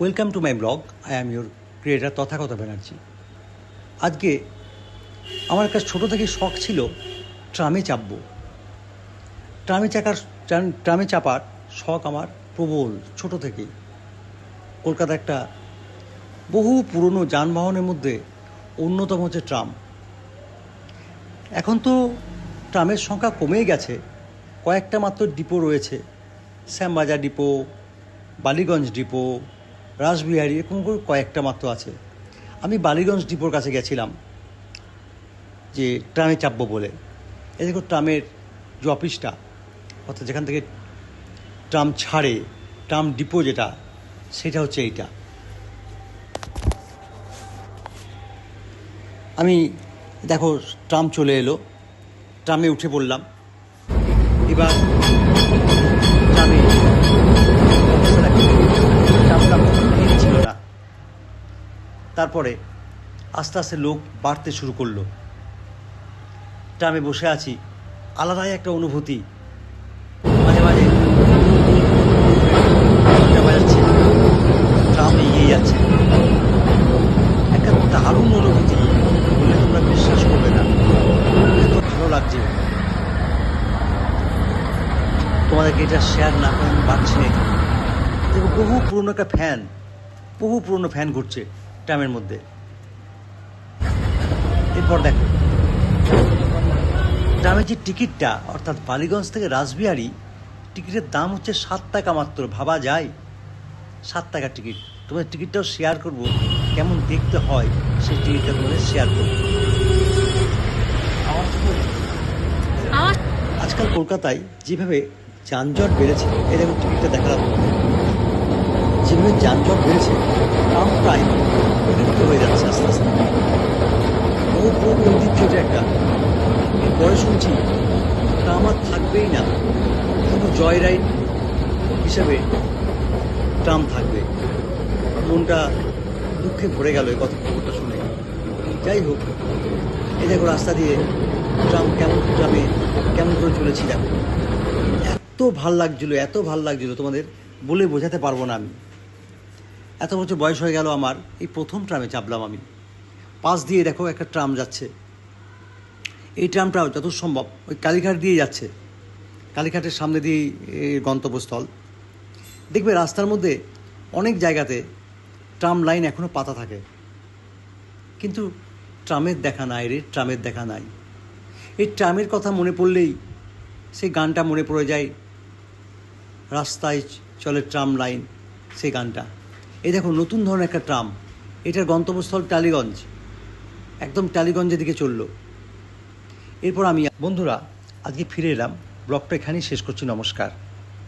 Welcome to my blog I am your creator Tathagata Banerjee আজকে আমার কাছে ছোটো থেকে শখ ছিল ট্রামে চাপবো। ট্রামে চাকার, ট্রামে চাপার শখ আমার প্রবল ছোট থেকেই কলকাতা একটা বহু পুরনো যানবাহনের মধ্যে অন্যতম হচ্ছে ট্রাম। এখন তো ট্রামের সংখ্যা কমেই গেছে। কয়েকটা মাত্র ডিপো রয়েছে। শ্যামবাজার ডিপো, বালিগঞ্জ ডিপো রাসবিহারি এরকম করে কয়েকটা মাত্র আছে। আমি বালিগঞ্জ ডিপোর কাছে গেছিলাম, যে ট্রামে চাপবো বলে। এ দেখো ট্রামের যে অফিসটা, অর্থাৎ যেখান থেকে ট্রাম ছাড়ে, ট্রাম ডিপো যেটা, সেটা হচ্ছে এইটা। আমি দেখো ট্রাম চলে এলো, ট্রামে উঠে পড়লাম। এবার ট্রামে ট্রামটা ভিড় ছিল না তারপরে আস্তে আস্তে লোক বাড়তে শুরু করল। ট্রামে বসে আছি। আলাদাই একটা অনুভূতি। মাঝে মাঝে বাজাচ্ছে। ট্রাম এগিয়ে যাচ্ছে। একটা দারুণ অনুভূতি বলে তোমরা বিশ্বাস করবে না। এত ভালো লাগছে। তোমাদেরকে এটা শেয়ার না করে আমি পারছি না দেখো, বহু পুরনো একটা ফ্যান বহু পুরনো ফ্যান ঘুরছে। ট্রামের মধ্যে। এরপর দেখো। ট্রামের যে টিকিটটা অর্থাৎ বালিগঞ্জ থেকে রাসবিহারি টিকিটের দাম হচ্ছে সাত টাকা মাত্র। ভাবা যায়? সাত টাকা টিকিট। তোমাদের টিকিটটাও শেয়ার করব কেমন দেখতে হয় সেই টিকিটটা তোমাদের শেয়ার করব। আজকাল কলকাতায় যেভাবে যানজট বেড়েছে দেখো টিকিটটা দেখালাম যেভাবে যানজট বেড়েছে ট্রাম প্রায় বিলুপ্ত হয়ে যাচ্ছে আস্তে আস্তে। বহু পুরনো ঐতিহ্য এটা একটা এরপরে শুনছি, তা আমার থাকবেই না। শুধু জয় রাইড হিসেবে ট্রাম থাকবে। মনটা দুঃখে ভরে গেল এই কথা খবরটা শুনে। যাই হোক, এই দেখো রাস্তা দিয়ে ট্রাম কেমন ট্রামে কেমন করে চলেছি দেখো। এত ভালো লাগছিল, এত ভালো লাগছিল তোমাদের বলে বোঝাতে পারব না আমি। এত বছর বয়স হয়ে গেল আমার। এই প্রথম ট্রামে চাপলাম আমি। পাশ দিয়ে দেখো একটা ট্রাম যাচ্ছে। এই ট্রামটাও যত সম্ভব ওই কালীঘাট দিয়ে যাচ্ছে। কালীঘাটের সামনে দিয়ে গন্তব্যস্থল। দেখবে রাস্তার মধ্যে অনেক জায়গাতে ট্রাম লাইন এখনও পাতা থাকে। কিন্তু ট্রামের দেখা নাই রে, ট্রামের দেখা নাই। এই ট্রামের কথা মনে পড়লেই সেই গানটা মনে পড়ে যায়, রাস্তায় চলে ট্রাম লাইন, সেই গানটা। এই দেখো, নতুন ধরনের একটা ট্রাম। এটার গন্তব্যস্থল টালিগঞ্জ। একদম টালিগঞ্জের দিকে চলল। এরপর আমি বন্ধুরা, আজকে ফিরে এলাম। ব্লগটা এখানেই শেষ করছি। নমস্কার।